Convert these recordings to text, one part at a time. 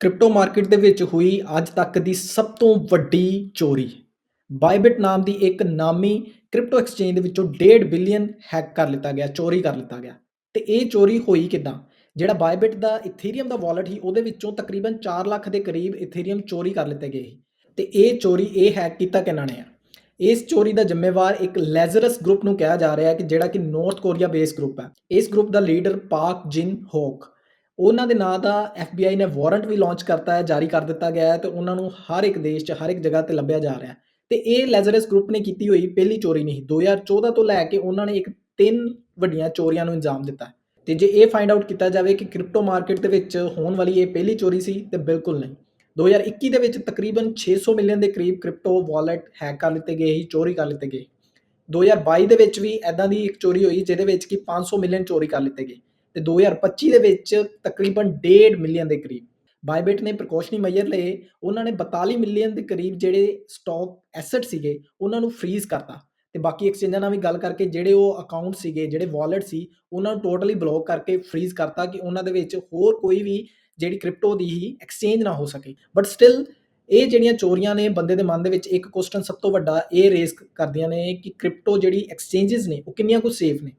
Crypto market ਦੇ ਵਿੱਚ ਹੋਈ ਅੱਜ ਤੱਕ ਦੀ ਸਭ ਤੋਂ ਵੱਡੀ ਚੋਰੀ। ਬਾਈਬਿਟ ਨਾਮ ਦੀ ਇੱਕ ਨਾਮੀ ਕ੍ਰਿਪਟੋ ਐਕਸਚੇਂਜ ਦੇ ਵਿੱਚੋਂ 1.5 ਬਿਲੀਅਨ ਹੈਕ ਕਰ ਲਿੱਤਾ ਗਿਆ, ਚੋਰੀ ਕਰ ਲਿੱਤਾ ਗਿਆ। ਤੇ ਇਹ ਚੋਰੀ ਹੋਈ ਕਿਦਾਂ? ਜਿਹੜਾ ਬਾਈਬਿਟ ਦਾ ਇਥੀਰੀਅਮ ਦਾ ਵਾਲਟ ਸੀ, ਉਹਦੇ ਵਿੱਚੋਂ ਤਕਰੀਬਨ 4 ਲੱਖ ਦੇ ਕਰੀਬ ਇਥੀਰੀਅਮ ਚੋਰੀ ਕਰ ਲਿੱਤੇ ਗਏ ਸੀ। ਤੇ ਇਹ ਚੋਰੀ, ਇਹ ਹੈਕ ਕੀਤਾ ਕਿਹਨਾਂ ਨੇ ਆ? ਇਸ ਚੋਰੀ ਦਾ ਜ਼ਿੰਮੇਵਾਰ ਇੱਕ ਲੈਜ਼ਰਸ ਗਰੁੱਪ ਨੂੰ ਕਿਹਾ ਜਾ ਰਿਹਾ ਹੈ ਕਿ ਜਿਹੜਾ ਕਿ ਨਾਰਥ ਕੋਰੀਆ ਬੇਸ ਗਰੁੱਪ ਹੈ। ਇਸ ਗਰੁੱਪ ਦਾ ਲੀਡਰ ਪਾਕ ਜਿਨ ਹੋਕ ਉਹਨਾਂ ਦੇ ਨਾਂ ਦਾ FBI ਨੇ ਵਾਰੰਟ ਵੀ ਲਾਂਚ ਕਰਤਾ ਹੈ, ਜਾਰੀ ਕਰ ਦਿੱਤਾ ਗਿਆ ਹੈ ਤੇ ਉਹਨਾਂ ਨੂੰ ਹਰ ਇੱਕ ਦੇਸ਼ 'ਚ, ਹਰ ਇੱਕ ਜਗ੍ਹਾ ਤੇ ਲੱਭਿਆ ਜਾ ਰਿਹਾ ਹੈ। ਤੇ ਇਹ ਲੈਜ਼ਰਸ ਗਰੁੱਪ ਨੇ ਕੀਤੀ ਹੋਈ ਪਹਿਲੀ ਚੋਰੀ ਨਹੀਂ 2014 ਤੋਂ ਲੈ ਕੇ ਉਹਨਾਂ ਨੇ ਇੱਕ ਤਿੰਨ ਵੱਡੀਆਂ ਚੋਰੀਆਂ ਨੂੰ ਅੰਜਾਮ ਦਿੱਤਾ ਹੈ। ਤੇ ਜੇ ਇਹ ਫਾਈਂਡ ਆਊਟ ਕੀਤਾ ਜਾਵੇ ਕਿ ਕ੍ਰਿਪਟੋ ਮਾਰਕੀਟ ਦੇ ਵਿੱਚ ਹੋਣ ਵਾਲੀ ਇਹ ਪਹਿਲੀ ਚੋਰੀ ਸੀ, ਤੇ ਬਿਲਕੁਲ ਨਹੀਂ। 2021 ਦੇ ਵਿੱਚ ਤਕਰੀਬਨ 600 ਮਿਲੀਅਨ ਦੇ ਕਰੀਬ ਕ੍ਰਿਪਟੋ ਵਾਲਟ ਹੈਕ ਕਰ ਲਿੱਤੇ ਗਏ ਸੀ, ਚੋਰੀ ਕਰ ਲਿੱਤੇ ਗਏ 2022 ਦੇ ਵਿੱਚ ਵੀ ਐਦਾਂ ਦੀ ਇੱਕ ਚੋਰੀ ਹੋਈ, ਜਿਹਦੇ ਵਿੱਚ ਕਿ 500 ਮਿਲੀਅਨ ਚੋਰੀ ਕਰ ਲਿੱਤੇ ਗਏ। ਤੇ 2025 ਦੇ ਵਿੱਚ ਤਕਰੀਬਨ 1.5 ਮਿਲੀਅਨ ਦੇ ਕਰੀਬ। ਬਾਈਬਿਟ ਨੇ ਪ੍ਰੀਕਾਸ਼ਨਰੀ ਮੈਜਰ ਲਏ, ਉਹਨਾਂ ਨੇ 42 ਮਿਲੀਅਨ ਦੇ ਕਰੀਬ ਜਿਹੜੇ ਸਟਾਕ ਐਸੈਟ ਸੀਗੇ, ਉਹਨਾਂ ਨੂੰ ਫ੍ਰੀਜ਼ ਕਰਤਾ। ਤੇ ਬਾਕੀ ਐਕਸਚੇਂਜਾਂ ਨਾਲ ਵੀ ਗੱਲ ਕਰਕੇ ਜਿਹੜੇ ਉਹ ਅਕਾਊਂਟ ਸੀਗੇ, ਜਿਹੜੇ ਵਾਲਟ ਸੀ, ਉਹਨਾਂ ਨੂੰ ਟੋਟਲੀ ਬਲੌਕ ਕਰਕੇ ਫ੍ਰੀਜ਼ ਕਰਤਾ ਕਿ ਉਹਨਾਂ ਦੇ ਵਿੱਚ ਹੋਰ ਕੋਈ ਵੀ ਜਿਹੜੀ ਕ੍ਰਿਪਟੋ ਦੀ ਹੀ ਐਕਸਚੇਂਜ ਨਾ ਹੋ ਸਕੇ। ਬਟ ਸਟਿਲ ਇਹ ਜਿਹੜੀਆਂ ਚੋਰੀਆਂ ਨੇ ਬੰਦੇ ਦੇ ਮਨ ਦੇ ਵਿੱਚ, ਇੱਕ ਕੁਐਸਚਨ ਸਭ ਤੋਂ ਵੱਡਾ ਇਹ ਰੇਜ਼ ਕਰਦੀਆਂ ਨੇ ਕਿ ਕ੍ਰਿਪਟੋ ਜਿਹੜੀ ਐਕਸਚੇਂਜਸ ਨੇ, ਉਹ ਕਿੰਨੀਆਂ ਕੁ ਸੇਫ ਨੇ?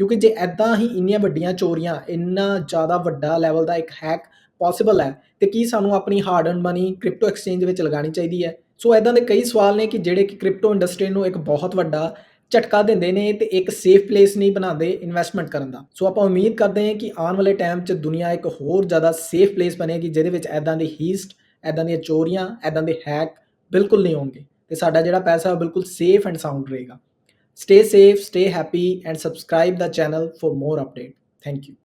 ਕਿਉਂਕਿ ਜੇ ਐਦਾਂ ਹੀ ਇੰਨੀਆਂ ਵੱਡੀਆਂ ਚੋਰੀਆਂ, ਇੰਨਾ ਜ਼ਿਆਦਾ ਵੱਡਾ ਲੈਵਲ ਦਾ ਇੱਕ ਹੈਕ ਪੋਸੀਬਲ ਹੈ, ਤੇ ਕੀ ਸਾਨੂੰ ਆਪਣੀ hard earn money crypto exchange ਵਿੱਚ ਲਗਾਉਣੀ ਚਾਹੀਦੀ ਹੈ? ਸੋ ਐਦਾਂ ਦੇ ਕਈ ਸਵਾਲ ਨੇ ਕਿ ਜਿਹੜੇ ਕਿ ਕ੍ਰਿਪਟੋ ਇੰਡਸਟਰੀ ਨੂੰ ਇੱਕ ਬਹੁਤ ਵੱਡਾ ਝਟਕਾ ਦਿੰਦੇ ਨੇ ਤੇ ਇੱਕ ਸੇਫ ਪਲੇਸ ਨਹੀਂ ਬਣਾਉਂਦੇ ਇਨਵੈਸਟਮੈਂਟ ਕਰਨ ਦਾ। ਸੋ ਆਪਾਂ ਉਮੀਦ ਕਰਦੇ ਹਾਂ ਕਿ ਆਉਣ ਵਾਲੇ ਟਾਈਮ 'ਚ ਦੁਨੀਆ ਇੱਕ ਹੋਰ ਜ਼ਿਆਦਾ ਸੇਫ ਪਲੇਸ ਬਣੇਗੀ, ਜਿਹਦੇ ਵਿੱਚ ਐਦਾਂ ਦੇ ਹੀਸਟ ਐਦਾਂ ਦੀਆਂ ਚੋਰੀਆਂ ਐਦਾਂ ਦੇ ਹੈਕ ਬਿਲਕੁਲ ਨਹੀਂ ਹੋਣਗੇ। ਤੇ ਸਾਡਾ ਜਿਹੜਾ ਪੈਸਾ ਬਿਲਕੁਲ ਸੇਫ ਐਂਡ ਸਾਊਂਡ ਰਹੇਗਾ। Stay safe, stay happy, and subscribe the channel for more update. Thank you.